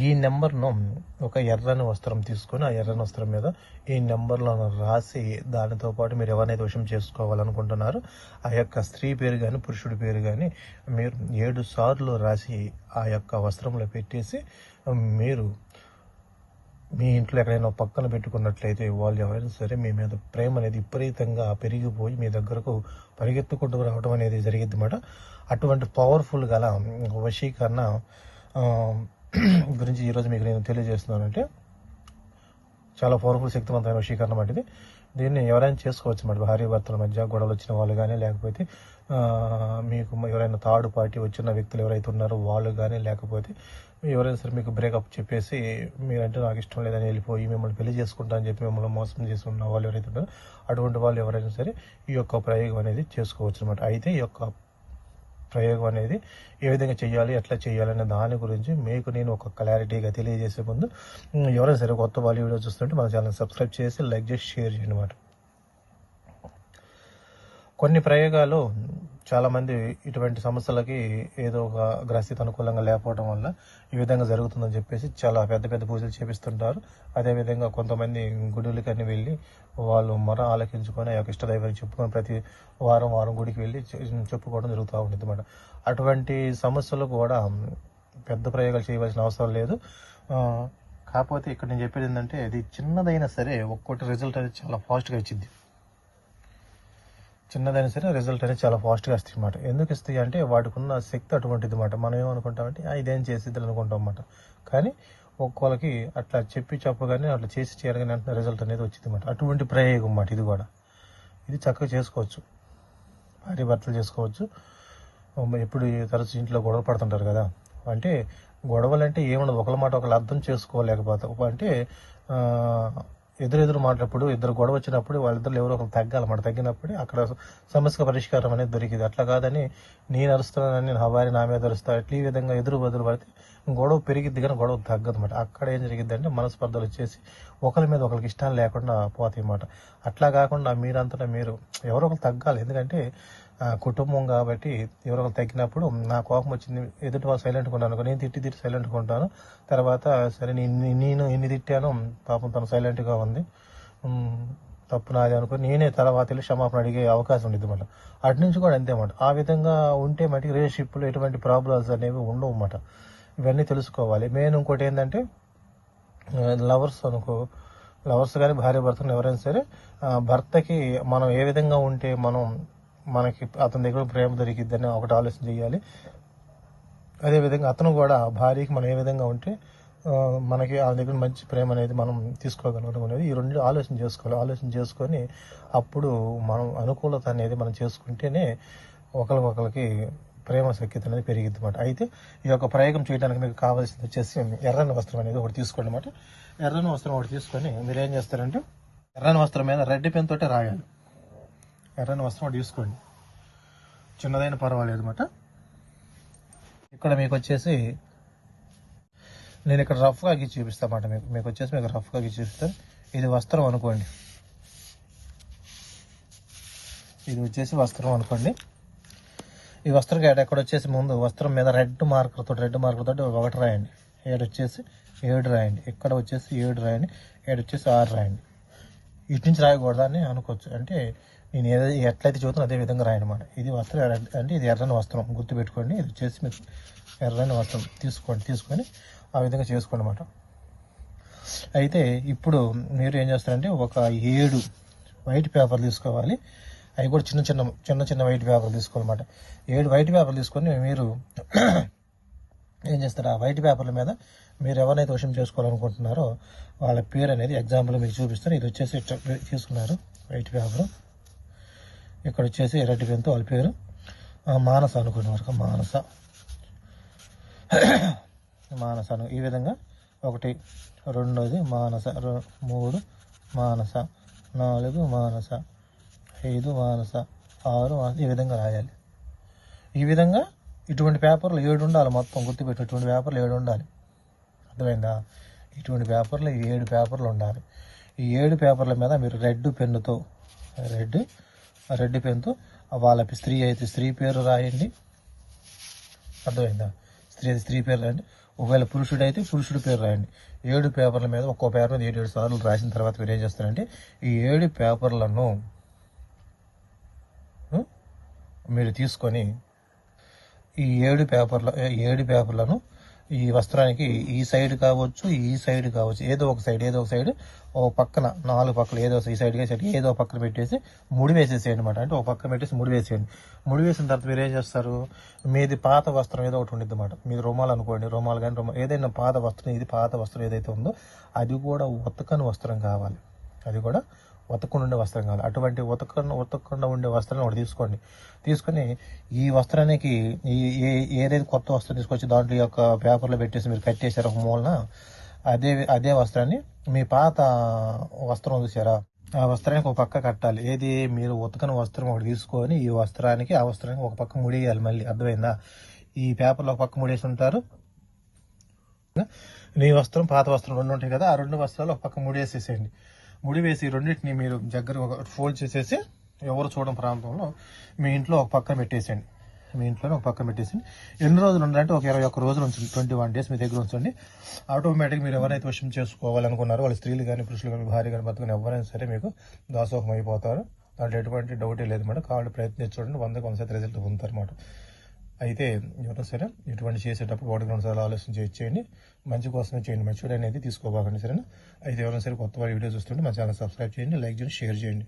ఈ నెంబర్ను ఒక ఎర్రని వస్త్రం తీసుకొని ఆ ఎర్రని వస్త్రం మీద ఈ నెంబర్లో రాసి దానితో పాటు మీరు ఎవరినైతే వశం చేసుకోవాలనుకుంటున్నారో ఆ యొక్క స్త్రీ పేరు కానీ పురుషుడి పేరు కానీ మీరు ఏడు సార్లు రాసి ఆ యొక్క వస్త్రంలో పెట్టేసి మీరు మీ ఇంట్లో ఎక్కడైనా పక్కన పెట్టుకున్నట్లయితే వాళ్ళు ఎవరైనా సరే మీ మీద ప్రేమ అనేది విపరీతంగా పెరిగిపోయి మీ దగ్గరకు పరిగెత్తుకుంటూ రావడం అనేది జరిగింది అన్నమాట. అటువంటి పవర్ఫుల్ గల వశీకరణ గురించి ఈరోజు మీకు నేను తెలియజేస్తున్నానంటే చాలా పవర్ఫుల్ శక్తివంతమైన వశీకరణం వంటిది దీన్ని ఎవరైనా చేసుకోవచ్చు మరి భార్య భర్తల మధ్య గొడవలు వచ్చిన వాళ్ళు కానీ లేకపోతే మీకు ఎవరైనా థర్డ్ పార్టీ వచ్చిన వ్యక్తులు ఎవరైతే ఉన్నారో వాళ్ళు కానీ లేకపోతే ఎవరైనా సరే మీకు బ్రేకప్ చెప్పేసి మీరంటే నాకు ఇష్టం లేదని వెళ్ళిపోయి మిమ్మల్ని పెళ్ళి చేసుకుంటా అని చెప్పి మిమ్మల్ని మోసం చేసి ఉన్న వాళ్ళు ఎవరైతే ఉన్నారో అటువంటి వాళ్ళు ఎవరైనా సరే ఈ యొక్క ప్రయోగం అనేది చేసుకోవచ్చు అనమాట అయితే ఈ యొక్క ప్రయోగం అనేది ఏ విధంగా చేయాలి ఎట్లా చేయాలి అనే దాని గురించి మీకు నేను ఒక క్లారిటీగా తెలియజేసే ముందు ఎవరైనా సరే కొత్త వాళ్ళు వీడియో చూస్తుంటే మన ఛానల్ సబ్స్క్రైబ్ చేసి లైక్ చేసి షేర్ చేయండి అన్నమాట కొన్ని ప్రయోగాలు చాలా మంది ఇటువంటి సమస్యలకి ఏదో ఒక గ్రస్థితి అనుకూలంగా లేకపోవడం వల్ల ఈ విధంగా జరుగుతుందని చెప్పేసి చాలా పెద్ద పెద్ద పూజలు చేపిస్తుంటారు. అదేవిధంగా కొంతమంది గుడులకని వెళ్ళి వాళ్ళు మొర ఆలకించుకొని ఆ యొక్క ఇష్టదైవాన్ని చెప్పుకొని ప్రతి వారం వారం గుడికి వెళ్ళి చెప్పుకోవడం జరుగుతూ ఉంటుంది అనమాట అటువంటి సమస్యలు కూడా పెద్ద ప్రయోగాలు చేయవలసిన అవసరం లేదు. కాకపోతే ఇక్కడ నేను చెప్పేది ఏంటంటే ఇది చిన్నదైనా సరే ఒక్కొక్కటి రిజల్ట్ అనేది చాలా ఫాస్ట్గా ఇచ్చింది చిన్నదైనా సరే రిజల్ట్ అనేది చాలా ఫాస్ట్గా వస్తాయి అన్నమాట. ఎందుకు ఇస్తాయి అంటే వాటికి ఉన్న శక్తి అటువంటిది అనమాట మనం ఏమనుకుంటామంటే ఇదేం చేసిద్ది అనుకుంటాం అన్నమాట. కానీ ఒక్కొక్కరికి అట్లా చెప్పి చెప్పగానే అట్లా చేసి చేయగానే వెంటనే రిజల్ట్ అనేది వచ్చింది అనమాట అటువంటి ప్రయోగం అన్నమాట ఇది కూడా. ఇది చక్కగా చేసుకోవచ్చు. భార్య భర్తలు చేసుకోవచ్చు. ఎప్పుడు తరచు ఇంట్లో గొడవ పడుతుంటారు కదా. అంటే గొడవలు అంటే ఏమన్నా ఒకళ్ళ మాట ఒకళ్ళు అర్థం చేసుకోలేకపోతే అంటే ఎదురెదురు మాట్లాడప్పుడు ఇద్దరు గొడవ వచ్చినప్పుడు వాళ్ళిద్దరు ఎవరో ఒకరు తగ్గాలన్నమాట తగ్గినప్పుడు అక్కడ సమస్య పరిష్కారం అనేది దొరికింది. అట్లా కాదని నేను అరుస్తున్నానని నేను హవారి నా మీద అరుస్తా ఇట్లా ఈ విధంగా ఎదురు బదులు పడితే గొడవ పెరిగిద్ది కానీ గొడవ తగ్గదు అనమాట అక్కడ ఏం జరిగింది అంటే మనస్పర్ధలు వచ్చేసి ఒకరి మీద ఒకరికి ఇష్టాలు లేకుండా పోతాయి అన్నమాట. అట్లా కాకుండా మీరంతటా మీరు ఎవరో ఒకరు తగ్గాలి. ఎందుకంటే కుటుంబం కాబట్టి ఎవరో తగ్గినప్పుడు నా కోపం వచ్చింది ఎదుటి వాళ్ళు సైలెంట్గా ఉన్నాను నేను తిట్టి తిట్టి సైలెంట్గా ఉంటాను. తర్వాత సరే నేను ఎన్ని తిట్టాను పాపం తను సైలెంట్గా ఉంది. తప్పు నాది అనుకుని నేనే తర్వాత వెళ్ళి క్షమాపణ అడిగే అవకాశం ఉండేది మళ్ళీ. అటు నుంచి కూడా అంతే అన్నమాట. ఆ విధంగా ఉంటే మటుకు రిలేషన్షిప్లో ఎటువంటి ప్రాబ్లమ్స్ అనేవి ఉండవు అన్నమాట. ఇవన్నీ తెలుసుకోవాలి. మెయిన్ ఇంకోటి ఏంటంటే లవర్స్ అనుకో లవర్స్ కానీ భార్య భర్తను ఎవరైనా సరే భర్తకి మనం ఏ విధంగా ఉంటే మనం మనకి అతని దగ్గర ప్రేమ దొరికిద్దని ఒకటి ఆలోచన చేయాలి. అదేవిధంగా అతను కూడా భార్యకి మనం ఏ విధంగా ఉంటే మనకి ఆ దగ్గర మంచి ప్రేమ అనేది మనం తీసుకోగలగడం అనేది ఈ రెండు ఆలోచన చేసుకోవాలి. ఆలోచన చేసుకొని అప్పుడు మనం అనుకూలత అనేది మనం చేసుకుంటేనే ఒకరికొకరికి ప్రేమ సఖ్యత అనేది పెరిగిద్ది అనమాట అయితే ఈ యొక్క ప్రయోగం చేయడానికి మీకు కావాల్సింది వచ్చేసి ఎర్రని వస్త్రం అనేది ఒకటి తీసుకోండి అనమాట ఎర్రని వస్త్రం ఒకటి తీసుకొని మీరు ఏం చేస్తారంటే ఎర్రని వస్త్రం మీద రెడ్ పెన్ తోటే రాయాలి. ఎర్రని వస్త్రం ఒకటి తీసుకోండి. చిన్నదైన పర్వాలేదు అనమాట ఇక్కడ మీకు వచ్చేసి నేను ఇక్కడ రఫ్గా గీసి చూపిస్తామాట మీకు. మీకు వచ్చేసి మీకు రఫ్గా గీసి చూపిస్తాను ఇది వస్త్రం అనుకోండి. ఇది వచ్చేసి వస్త్రం అనుకోండి. ఈ వస్త్రం ఏడ ఎక్కడ వచ్చేసి ముందు వస్త్రం మీద రెడ్ మార్కర్తో తోటి రెడ్ మార్కర్తో ఒకటి రాయండి. ఏడు వచ్చేసి ఏడు రాయండి. ఇక్కడ వచ్చేసి ఏడు రాయండి. ఏడు వచ్చేసి ఆరు రాయండి. ఇటు నుంచి రాయకూడదని అనుకోవచ్చు. అంటే నేను ఏదో ఎట్లయితే చూస్తున్నా అదే విధంగా రాయనమాట. ఇది వస్త్రం అంటే ఇది ఎర్రని వస్త్రం. గుర్తుపెట్టుకోండి. ఇది వచ్చేసి మీరు ఎర్రని వస్త్రం. తీసుకోండి తీసుకొని ఆ విధంగా చేసుకోండి అన్నమాట అయితే ఇప్పుడు మీరు ఏం చేస్తారంటే ఒక ఏడు వైట్ పేపర్ తీసుకోవాలి. అవి కూడా చిన్న చిన్న చిన్న చిన్న వైట్ పేపర్ తీసుకోవాలన్నమాట. ఏడు వైట్ పేపర్ తీసుకొని మీరు ఏం చేస్తారు? ఆ వైట్ పేపర్ల మీద మీరు ఎవరినైతే వశం చేసుకోవాలనుకుంటున్నారో వాళ్ళ పేరు అనేది ఎగ్జాంపుల్ మీకు చూపిస్తాను. ఇది వచ్చేసి తీసుకున్నారు. White paper. ఇక్కడ వచ్చేసి రెడ్ పెన్తో వాళ్ళ పేరు. మానస అనుకునే వరకు మానస. మానస అను. ఈ విధంగా ఒకటి రెండోది మానస మూడు మానస నాలుగు మానస ఐదు మానస ఆరు మానస ఈ విధంగా రాయాలి. ఈ విధంగా ఇటువంటి పేపర్లు ఏడు ఉండాలి మొత్తం గుర్తుపెట్టి ఇటువంటి పేపర్లు ఏడు ఉండాలి. అర్థమైందా? ఇటువంటి పేపర్లు ఏడు పేపర్లు ఉండాలి. ఈ ఏడు పేపర్ల మీద మీరు రెడ్ పెన్నుతో రెడ్ రెడ్ పెన్తో వాళ్ళ స్త్రీ అయితే స్త్రీ పేరు రాయండి. అర్థమైందా? స్త్రీ అయితే స్త్రీ పేరు రాయండి. ఒకవేళ పురుషుడు అయితే పురుషుడు పేరు రాయండి. ఏడు పేపర్ల మీద ఒక్కో పేపర్ మీద ఏడు ఏడు సార్లు రాసిన తర్వాత మీరు ఏం చేస్తారంటే ఈ ఏడు పేపర్లను మీరు తీసుకొని ఈ ఏడు పేపర్ల ఏడు పేపర్లను ఈ వస్త్రానికి ఈ సైడ్ కావచ్చు ఈ సైడ్ కావచ్చు ఏదో ఒక సైడ్ ఏదో ఒక సైడ్ ఓ పక్కన నాలుగు పక్కలు ఏదో ఈ సైడ్ ఈ సైడ్ ఏదో ఒక పక్కన పెట్టేసి ముడి వేసేసేయండి అనమాట అంటే ఒక పక్కన పెట్టేసి ముడి వేసేయండి. ముడి వేసిన తర్వాత మీరు ఏం చేస్తారు? మీది పాత వస్త్రం ఏదో ఒకటి ఉండిద్ది అనమాట మీది రుమాలు అనుకోండి రుమాలు కానీ రుమాలు ఏదైనా పాత వస్త్రం ఇది పాత వస్త్రం ఏదైతే ఉందో అది కూడా ఉతకని వస్త్రం కావాలి. అది కూడా ఉతకుండా ఉండే వస్త్రం కావాలి అటువంటి ఉతకకుండా ఉతకకుండా ఉండే వస్త్రాన్ని ఒకటి తీసుకోండి. తీసుకొని ఈ వస్త్రానికి ఈ ఏ- ఏదైతే కొత్త వస్త్రం తీసుకొచ్చి దాంట్లో ఈ యొక్క పేపర్లో పెట్టేసి మీరు కట్టేశారు ఒక మూలన అదే అదే వస్త్రాన్ని మీ పాత వస్త్రం చూసారా ఆ వస్త్రానికి ఒక పక్క కట్టాలి. ఏది? మీరు ఉతకని వస్త్రం ఒకటి తీసుకొని ఈ వస్త్రానికి ఆ వస్త్రానికి ఒక పక్క ముడేయాలి మళ్ళీ. అర్థమైందా? ఈ పేపర్లో ఒక పక్క ముడేసి ఉంటారు. నీ వస్త్రం పాత వస్త్రం రెండు ఉంటాయి కదా ఆ రెండు వస్త్రాలు ఒక పక్క ముడేసేసేయండి. ముడి వేసి రెండింటిని మీరు దగ్గర ఒక ఫోల్డ్ చేసేసి ఎవరు చూడడం ప్రాంతంలో మీ ఇంట్లో ఒక పక్కన పెట్టేసేయండి. మీ ఇంట్లోనే ఒక పక్కన పెట్టేసింది ఎన్ని రోజులు ఉండాలంటే ఒక ఇరవై ఒక్క రోజులు ఉంచండి. ట్వంటీ వన్ డేస్ మీ దగ్గర ఉంచండి. ఆటోమేటిక్ మీరు ఎవరైతే వశం చేసుకోవాలనుకున్నారో వాళ్ళు స్త్రీలు కానీ పురుషులు కానీ భార్య కానీ బతుకుని ఎవరైనా సరే మీకు దాసోహం అయిపోతారు. దాంట్లో ఎటువంటి డౌటే లేదు మేడం. కావాలి ప్రయత్నించి చూడండి. వందకు వంద రిజల్ట్ పొందుతారు అన్నమాట అయితే ఎవరైనా సరే ఇటువంటి చేసేటప్పుడు ఒకటి రెండు సార్లు ఆలోచన చేసి చేయండి. మంచి కోసమే చేయండి. మంచి అనేది తీసుకోబాకండి సరేనా? అయితే ఎవరైనా సరే కొత్త వారి వీడియో చూస్తుంటే మా ఛానల్ సబ్స్క్రైబ్ చేయండి లైక్ చేయండి షేర్ చేయండి.